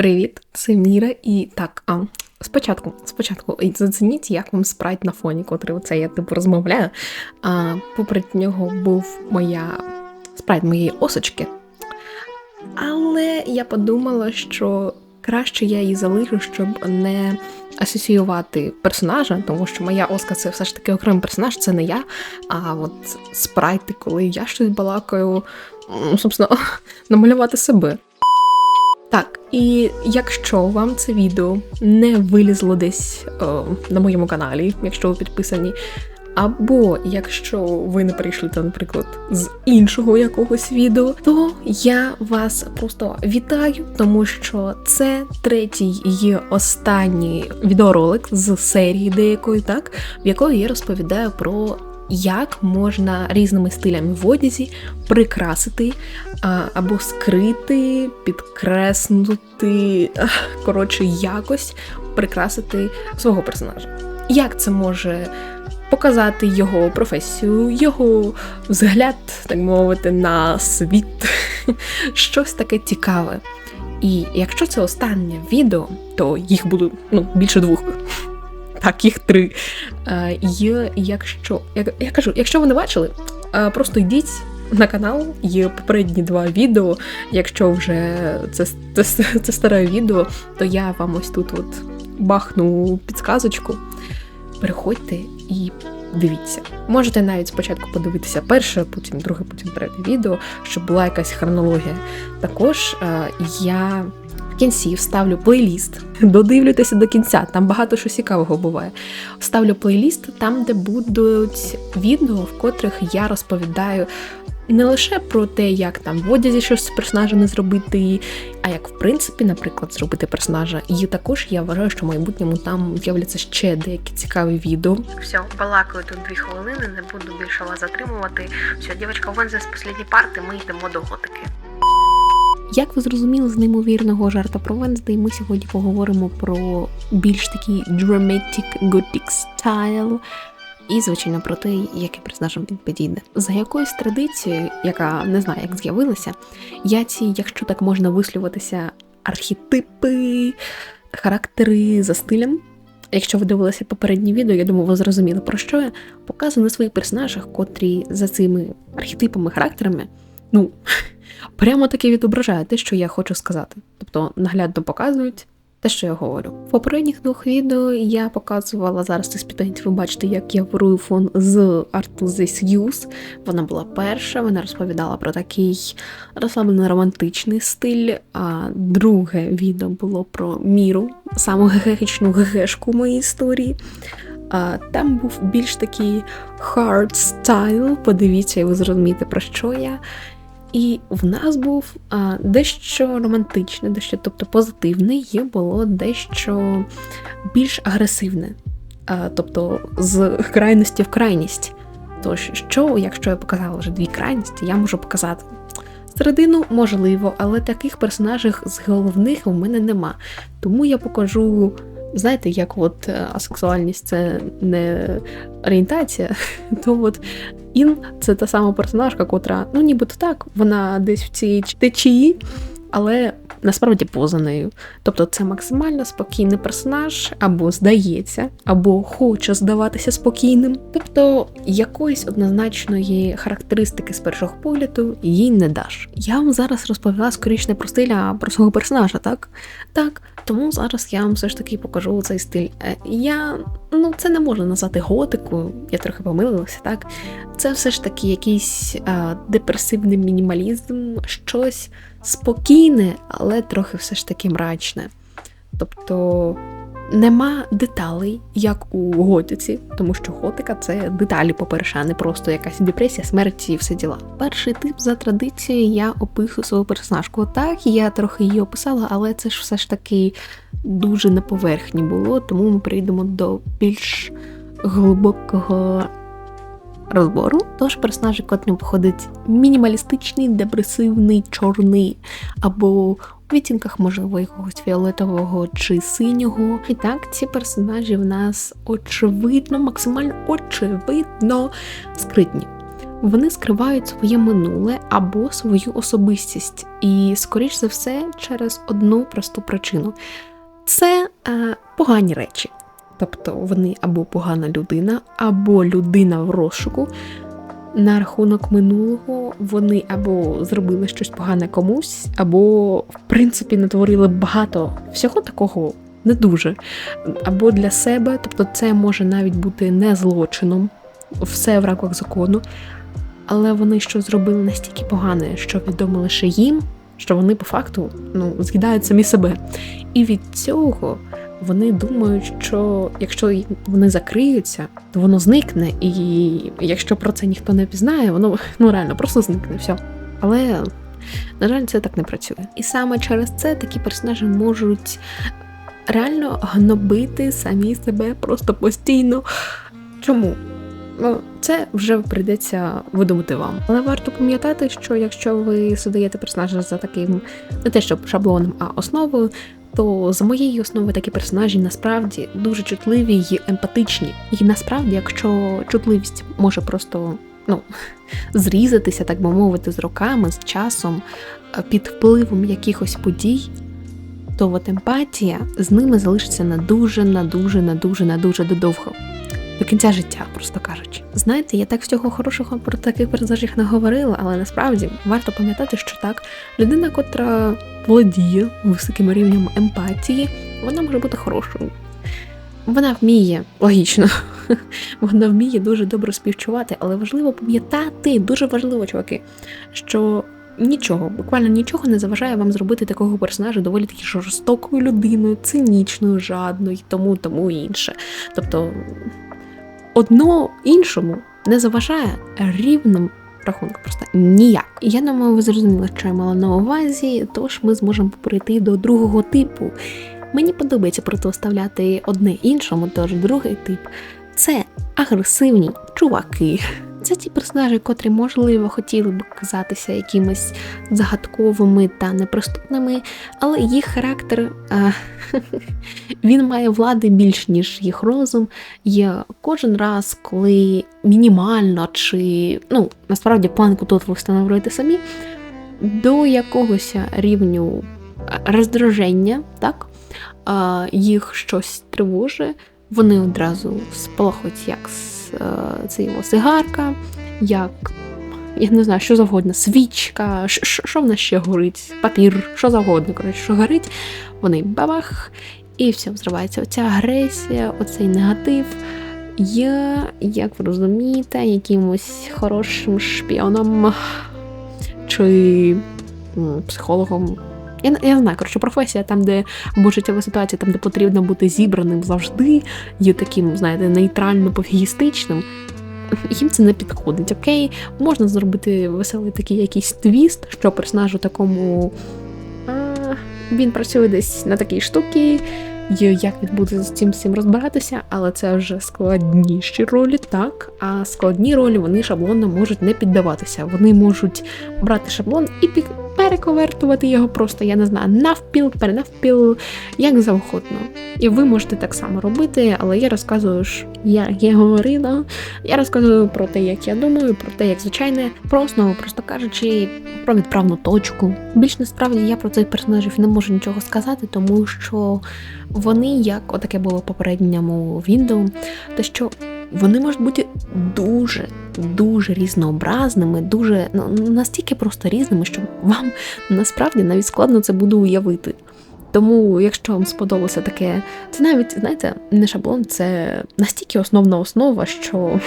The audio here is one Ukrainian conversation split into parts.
Привіт, це Міра, і так, а, спочатку, спочатку зацініть, як вам спрайт на фоні, котрий оце я типу розмовляю. А поперед нього був моя спрайт моєї осочки. Але я подумала, що краще я її залишу, щоб не асоціювати персонажа, тому що моя оска це все ж таки окремий персонаж, це не я. А от спрайти, коли я щось балакаю, собственно, намалювати себе. Так, і якщо вам це відео не вилізло десь о, на моєму каналі, якщо ви підписані, або якщо ви не прийшли там, наприклад, з іншого якогось відео, то я вас просто вітаю, тому що це третій і останній відеоролик з серії деякої, так, в якої я розповідаю про. Як можна різними стилями в одязі прикрасити або скрити, підкреснути, коротше, якось прикрасити свого персонажа. Як це може показати його професію, його взгляд, так мовити, на світ, щось таке цікаве. І якщо це останнє відео, то їх буде ну, більше двох. Так, їх три. Е, є, якщо я, я кажу, якщо ви не бачили, е, просто йдіть на канал, є попередні два відео. Якщо вже це, це, це старе відео, то я вам ось тут от бахну підсказочку. Переходьте і дивіться. Можете навіть спочатку подивитися перше, потім друге, потім третє відео, щоб була якась хронологія. Також е, я кінці вставлю плейліст. Додивлюйтеся до кінця, там багато що цікавого буває. Вставлю плейліст там, де будуть відео, в котрих я розповідаю. Не лише про те, як там в одязі щось з персонажами зробити, а як в принципі, наприклад, зробити персонажа. І також я вважаю, що в майбутньому там з'являться ще деякі цікаві відео. Все, балакаю тут дві хвилини, не буду більше вас затримувати. Все, дівчатка, вон з останньої парти, ми йдемо до готики. Як ви зрозуміли з неймовірного жарта про Венздей, ми сьогодні поговоримо про більш такий dramatic gothic style. І, звичайно, про те, яким персонажем він підійде. За якоюсь традицією, яка не знаю, як з'явилася, я ці, якщо так можна висловитися, архетипи, характери за стилем. Якщо ви дивилися попереднє відео, я думаю, ви зрозуміли, про що я показую на своїх персонажах, котрі за цими архетипами, характерами, ну, прямо таки відображають те, що я хочу сказати. Тобто наглядно показують те, що я говорю. В попередніх двох відео я показувала зараз ти спитаєте, ви бачите, як я ворую фон з Art This Use. Вона була перша, вона розповідала про такий розслаблений романтичний стиль. А друге відео було про міру, саму гегечну гегешку моєї історії. А Там був більш такий hard style, подивіться, і ви зрозумієте, про що я. І в нас був а, дещо романтичне, дещо, тобто позитивне, є було дещо більш агресивне, а, тобто з крайності в крайність. Тож, що, якщо я показала вже дві крайності, я можу показати середину, можливо, але таких персонажів з головних у мене нема. Тому я покажу. Знаєте, як от асексуальність це не орієнтація, то от Ін це та сама персонажка, котра, ну нібито так, вона десь в цій течії, але насправді поза нею. Тобто це максимально спокійний персонаж, або здається, або хоче здаватися спокійним. Тобто якоїсь однозначної характеристики з першого погляду їй не даш. Я вам зараз розповіла скоріше не про стиль, а про свого персонажа, так? Так, тому зараз я вам все ж таки покажу цей стиль. Е, я ну це не можна назвати готикою, я трохи помилилася, так? Це все ж таки якийсь а, депресивний мінімалізм, щось спокійне, але трохи все ж таки мрачне. Тобто нема деталей, як у готиці, тому що готика це деталі, по-перше, а не просто якась депресія, смерть і все діла. Перший тип за традицією я описую свою персонажку. Так, я трохи її описала, але це ж все ж таки дуже на поверхні було, тому ми прийдемо до більш глибокого розбору. Тож персонаж, котрим походить мінімалістичний, депресивний, чорний, або відтінках, можливо, якогось фіолетового чи синього. І так, ці персонажі в нас очевидно, максимально очевидно скритні. вони скривають своє минуле або свою особистість, і, скоріш за все, через одну просту причину це е, погані речі. Тобто вони або погана людина, або людина в розшуку. На рахунок минулого вони або зробили щось погане комусь, або, в принципі, натворили багато всього такого не дуже. Або для себе, тобто це може навіть бути не злочином, все в рамках закону, але вони що зробили настільки погане, що відомо лише їм, що вони по факту ну, з'їдають самі себе. І від цього вони думають, що якщо вони закриються, то воно зникне, і якщо про це ніхто не пізнає, воно ну реально просто зникне все. Але на жаль, це так не працює. І саме через це такі персонажі можуть реально гнобити самі себе просто постійно. Чому? Ну, це вже прийдеться видумати вам. Але варто пам'ятати, що якщо ви задаєте персонажа за таким не те, щоб шаблоном, а основою, то за моєї основи такі персонажі насправді дуже чутливі й емпатичні. І насправді, якщо чутливість може просто ну, зрізатися, так би мовити, з роками, з часом, е, під впливом якихось подій, то от емпатія з ними залишиться на дуже, на дуже, на дуже, на дуже додовго. До кінця життя, просто кажучи. Знаєте, я так всього хорошого про таких персонажів не говорила, але насправді варто пам'ятати, що так, людина, котра володіє високим рівнем емпатії, вона може бути хорошою. Вона вміє, логічно, вона вміє дуже добре співчувати, але важливо пам'ятати, дуже важливо, чуваки, що нічого, буквально нічого не заважає вам зробити такого персонажа доволі таки жорстокою людиною, цинічною, жадною, тому, тому інше. Тобто одно іншому не заважає рівним рахунком. просто ніяк. Я думаю, ви зрозуміли, що я мала на увазі, тож ми зможемо перейти до другого типу. Мені подобається протиставляти одне іншому, тож другий тип це агресивні чуваки. Це ті персонажі, котрі, можливо, хотіли б казатися якимись загадковими та неприступними, але їх характер а, він має влади більш ніж їх розум. І кожен раз, коли мінімально чи ну насправді планку тут ви встановлюєте самі, до якогось рівню роздраження, так, а, їх щось тривожить, вони одразу спалахують як це його сигарка, як я не знаю, що завгодно, свічка, що в нас ще горить, папір, що завгодно, коротше, що горить, вони бабах, і все, взривається. Оця агресія, оцей негатив. Я, як ви розумієте, якимось хорошим шпіоном чи психологом. Я я знаю, коротше, професія там, де або життєва ситуація, там, де потрібно бути зібраним завжди, є таким, знаєте, нейтрально пофігістичним. Їм це не підходить, окей, можна зробити веселий такий якийсь твіст, що персонажу такому а, він працює десь на такій штуці, як він буде з цим всім розбиратися, але це вже складніші ролі, так. А складні ролі вони шаблонно можуть не піддаватися. Вони можуть брати шаблон і перековертувати його просто, я не знаю, навпіл, перенавпіл, як завгодно. І ви можете так само робити, але я розказую, як я говорила, я розказую про те, як я думаю, про те, як звичайне, про основу, просто кажучи, про відправну точку. Більш насправді я про цих персонажів не можу нічого сказати, тому що вони, як отаке було в попередньому відео, те, що вони можуть бути дуже дуже різнообразними, дуже ну, настільки просто різними, що вам насправді навіть складно це буде уявити. Тому, якщо вам сподобалося таке, це навіть, знаєте, не шаблон, це настільки основна основа, що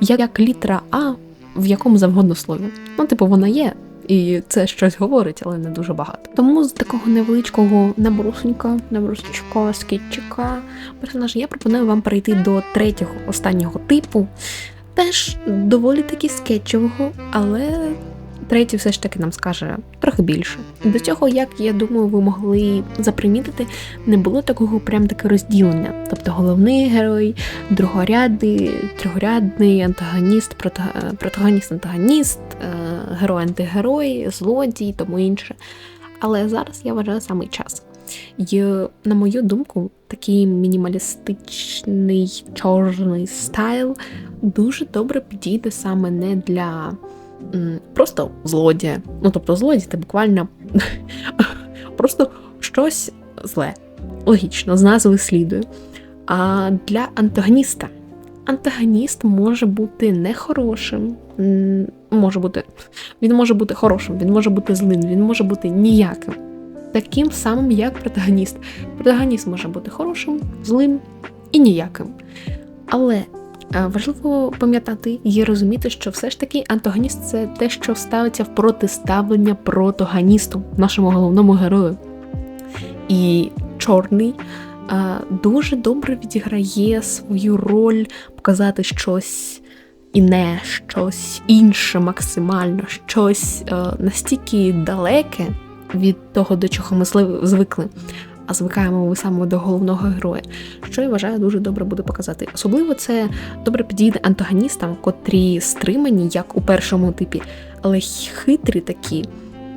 як літера А в якому завгодно слові. Ну, типу, вона є, і це щось говорить, але не дуже багато. Тому з такого невеличкого набрусенька, набрусочка, скітчика персонажа я пропоную вам перейти до третього останнього типу. Теж доволі таки скетчевого, але третій все ж таки нам скаже трохи більше. До цього, як я думаю, ви могли запримітити, не було такого прям таке розділення. Тобто головний герой, другорядний, трьохрядний антагоніст, протагоніст, антагоніст, е, герой антигерой, злодій, тому інше. Але зараз я вважаю самий час. І, на мою думку, такий мінімалістичний чорний стайл дуже добре підійде саме не для просто злодія. Ну, тобто, злодій це буквально просто щось зле. Логічно, з назви слідує. А для антагоніста. Антагоніст може бути нехорошим, може бути, він може бути хорошим, він може бути злим, він може бути ніяким. Таким самим, як протагоніст. Протагоніст може бути хорошим, злим і ніяким. Але важливо пам'ятати і розуміти, що все ж таки антагоніст це те, що ставиться в протиставлення протагоністу, нашому головному герою. І чорний е, дуже добре відіграє свою роль показати щось іне, щось інше максимально, щось е, настільки далеке від того, до чого ми звикли. А звикаємо ми саме до головного героя, що я вважаю дуже добре буде показати. Особливо це добре підійде антагоністам, котрі стримані, як у першому типі, але хитрі такі,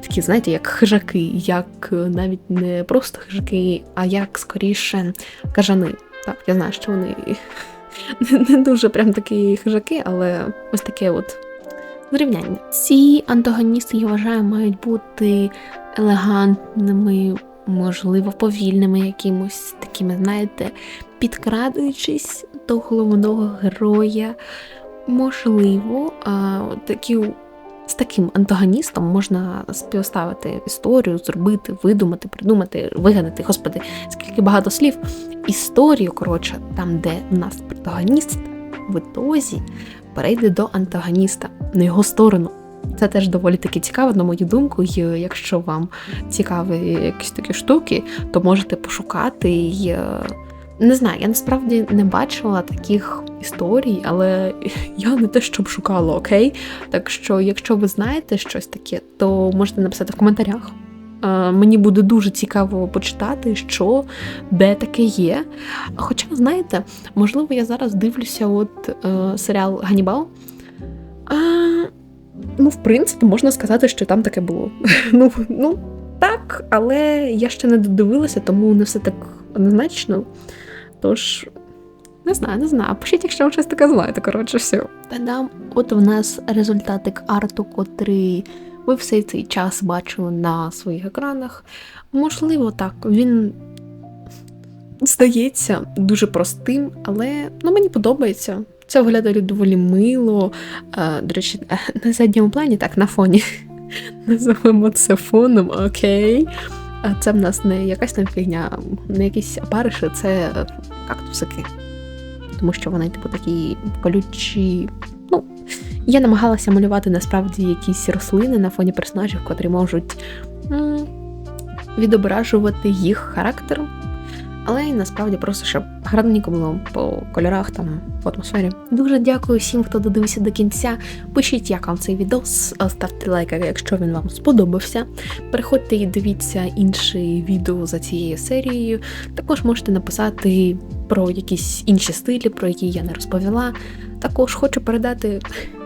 такі, знаєте, як хижаки, як е, навіть не просто хижаки, а як скоріше кажани. Так, я знаю, що вони не- дуже прям такі хижаки, але ось таке от зрівняння. Ці антагоністи, я вважаю, мають бути елегантними, можливо, повільними якимось такими, знаєте, підкрадуючись до головного героя. Можливо, а, такі, з таким антагоністом можна співставити історію, зробити, видумати, придумати, вигадати, господи, скільки багато слів. Історію, коротше, там, де в нас протагоніст в ітозі перейде до антагоніста на його сторону. Це теж доволі таки цікаво, на мою думку. І якщо вам цікаві якісь такі штуки, то можете пошукати. І, е, не знаю, я насправді не бачила таких історій, але я не те, щоб шукала, окей? Так що, якщо ви знаєте щось таке, то можете написати в коментарях. Е, Мені буде дуже цікаво почитати, що де таке є. Хоча, знаєте, можливо, я зараз дивлюся от е, серіал Ганібал. А, ну, в принципі, можна сказати, що там таке було. ну, ну, так, але я ще не додивилася, тому не все так однозначно. Тож, не знаю, не знаю. Пишіть, якщо ви щось таке знаєте, коротше, все. Та-дам, от у нас результатик арту, котрий ви все цей час бачили на своїх екранах. Можливо, так, він здається дуже простим, але ну, мені подобається. Це виглядає доволі мило. До речі, е, на задньому плані, так, на фоні. Називаємо це фоном, окей. Це в нас не якась там фігня, не якісь опариші, це е, кактусики. Тому що вони, типу, такі колючі. Ну, я намагалася малювати насправді якісь рослини на фоні персонажів, котрі можуть м, відображувати їх характер. Але й насправді просто щоб гарненько було по кольорах там в атмосфері. Дуже дякую всім, хто додивився до кінця. Пишіть, як вам цей відос, ставте лайк, якщо він вам сподобався. Переходьте і дивіться інші відео за цією серією. Також можете написати про якісь інші стилі, про які я не розповіла. Також хочу передати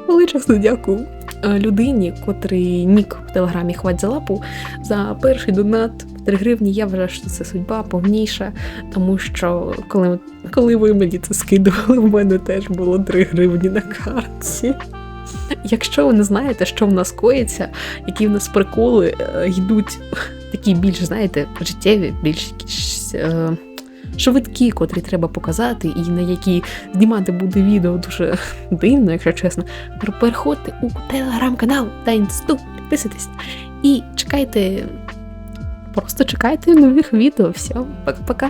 величезну дякую е, людині, котрий нік в телеграмі хвать за лапу за перший донат 3 гривні. Я вважаю, що це судьба повніша, тому що коли, коли ви мені це скидували, в мене теж було 3 гривні на картці. Якщо ви не знаєте, що в нас коїться, які в нас приколи е, йдуть такі більш, знаєте, життєві, більш якісь. Е, Швидкі, котрі треба показати, і на які знімати буде відео дуже дивно, якщо чесно. Переходьте у телеграм-канал та інсту, підписуйтесь і чекайте. Просто чекайте нових відео. Все, пока-пока.